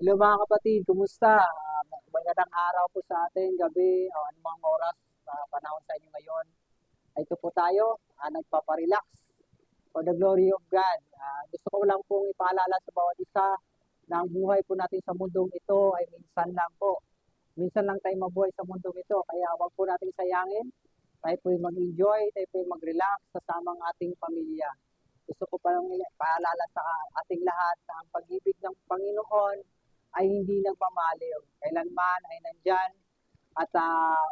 Hello mga kapatid, kumusta? Uh, magandang araw po sa atin, gabi, o anumang oras, uh, panahon sa inyo ngayon. Ito po tayo, uh, nagpaparelax for the glory of God. Uh, gusto ko lang pong ipaalala sa bawat isa na ang buhay po natin sa mundong ito ay minsan lang po. Minsan lang tayo mabuhay sa mundong ito, kaya wag po natin sayangin. Tayo po mag-enjoy, tayo po mag-relax kasama ang ating pamilya. Gusto ko pa lang paalala sa ating lahat na ang pag-ibig ng Panginoon ay hindi nagmamaliw. Kailanman ay nandyan at uh,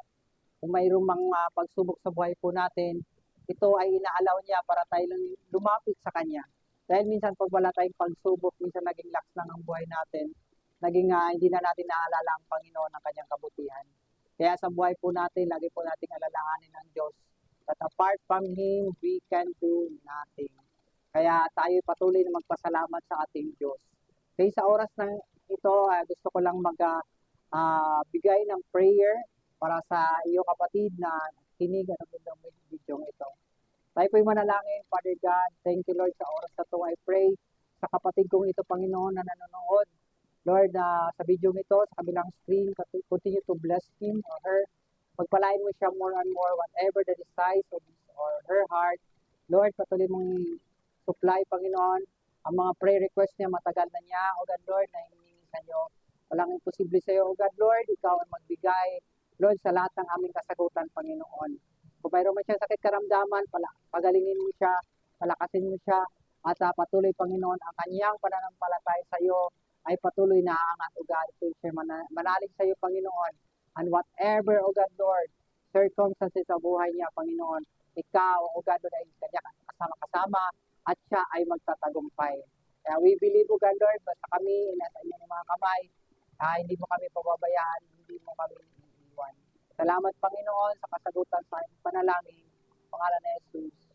kung mayroong mga pagsubok sa buhay po natin, ito ay inaalaw niya para tayo lumapit sa Kanya. Dahil minsan pag wala tayong pagsubok, minsan naging lax lang ang buhay natin, naging uh, hindi na natin naalala ang Panginoon ng Kanyang kabutihan. Kaya sa buhay po natin, lagi po nating alalahanin ng Diyos that apart from Him, we can do nothing. Kaya tayo patuloy na magpasalamat sa ating Diyos. Kaya sa oras ng ito, uh, gusto ko lang mag uh, bigay ng prayer para sa iyo kapatid na kinig ng video ito. Tayo po'y manalangin, Father God. Thank you, Lord, sa oras na ito. I pray sa kapatid kong ito, Panginoon, na nanonood. Lord, uh, sa video ito, sa kabilang screen, continue to bless him or her. Pagpalain mo siya more and more, whatever the desires of his or her heart. Lord, patuloy mong supply, Panginoon, ang mga prayer request niya, matagal na niya. O God, Lord, na sa inyo. Walang imposible sa iyo, O God, Lord. Ikaw ang magbigay, Lord, sa lahat ng aming kasagutan, Panginoon. Kung mayroon man siya sakit karamdaman, pala, pagalingin mo siya, palakasin mo siya, at uh, patuloy, Panginoon, ang kanyang pananampalataya sa iyo ay patuloy na aangat, O God. Siya manalig sa iyo, Panginoon. And whatever, O God, Lord, circumstances sa buhay niya, Panginoon, ikaw, O God, Lord, ay kanya kasama-kasama at siya ay magtatagumpay. Kaya we believe, O God, Lord, basta kami, nasa inyo ng mga kamay, ah, hindi mo kami pababayaan, hindi mo kami iiwan. Salamat, Panginoon, sa kasagutan sa panalangin. Pangalan ni Jesus.